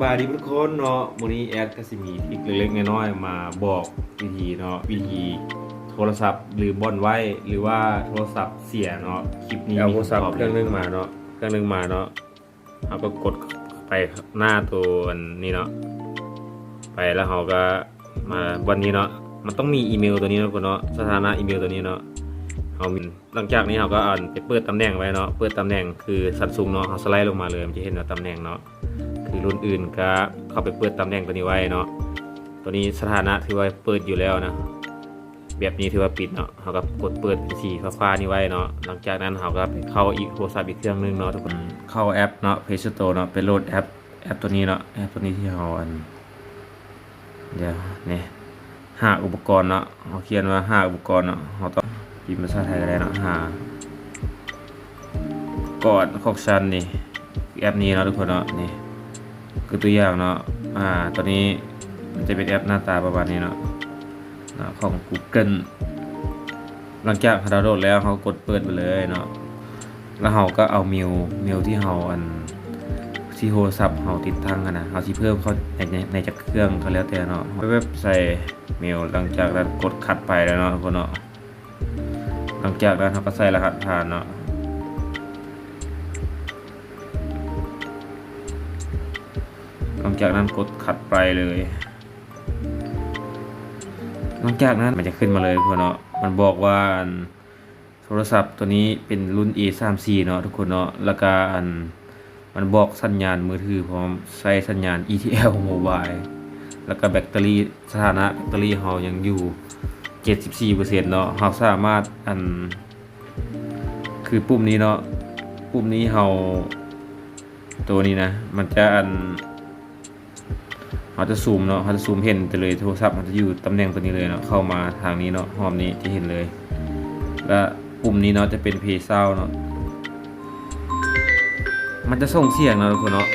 บายดีทุกคนเนาะวันนี้แอดก็สิมีทริคเล็กๆน้อยๆมาบอกวิธีเนาะวิธีโทรศัพท์หรือบอนไว้หรือว่าโทรศัพท์เสียเนาะคลิปนี้เอาโทรศัพท์มีเครื่องนึงมาเนาะเครื่องนึงมาเนาะเราก็กดไปหน้าตัวอันนี้เนาะไปแล้วเราก็มาวันนี้เนาะมันต้องมีอีเมลตัวนี้เนาะคนเนาะสถานะอีเมลตัวนี้เนาะเรามีหลังจากนี้เราก็อ่านไปเปิดตำแหน่งไว้เนาะเปิดตำแหน่งคือซัมซุงเนาะเราสไลด์ลงมาเลยมันจะเห็นว่าตำแหน่งเนาะ คือรุ่นอื่นก็เข้าไปเปิดตำแหน่งตัวนี้ไว้เนาะตัวนี้สถานะถือว่าเปิดอยู่แล้วนะแบบนี้ถือว่าปิดเนาะเขาก็กดเปิดเป็นสีฟ้าๆนี่ไว้เนาะหลังจากนั้นเขาก็ไปเข้าอีกโทรศัพท์อีกเครื่องหนึงเนาะทุกคนเข้าแอปเนาะ Play Store เนาะไปโหลดแอปแอปตัวนี้เนาะแอปตัวนี้ที่เขาอันเดี๋ยวนี่หาอุปกรณ์เนาะเขาเขียนว่าหาอุปกรณ์เนาะเขาต้องพิมพ์ภาษาไทยก็ได้เนาะหากอดของฉันนี่แอปนี้เนาะทุกคนเนาะนี่ คือตัวอย่างเนาะอ่าตัวนี้มันจะเป็นแอปหน้าตาประมาณนี้เนาะของ Google หลังจากเราโหลดแล้วเขากดเปิดไปเลยเนาะแล้วเขาก็เอาเมลเมลที่เขาอันที่โทรศัพท์เขาติดตั้งกันนะเขาที่เพิ่มเขาในในในจากเครื่องเขาแล้วแต่เนาะไปเว็บใส่เมลหลังจากนั้นกดคัดไปแล้วเนาะคนเนาะหลังจากนั้นเขาก็ใส่รหัสผ่านเนาะ หลังจากนั้นกดคัดไปเลย หลังจากนั้นมันจะขึ้นมาเลยทุกคนเนาะ มันบอกว่าโทรศัพท์ตัวนี้เป็นรุ่น A34 เนาะทุกคนเนาะ แล้วก็อันมันบอกสัญญาณมือถือพร้อมใช้สัญญาณ ETL Mobile แล้วก็แบตเตอรี่สถานะแบตเตอรี่เฮายังอยู่ 74%เนาะเฮาสามารถอัน คือปุ่มนี้เนาะปุ่มนี้เฮาตัวนี้นะ มันจะอัน เขาจะซูมเนาะเขาจะซูมเห็นไปเลยโทรศัพท์มันจะอยู่ตำแหน่งตัวนี้เลยเนาะเข้ามาทางนี้เนาะหอมนี้จะเห็นเลย และปุ่มนี้เนาะจะเป็นเพย์เซาเนาะมันจะส่งเสียงเนาะทุกคนเนาะ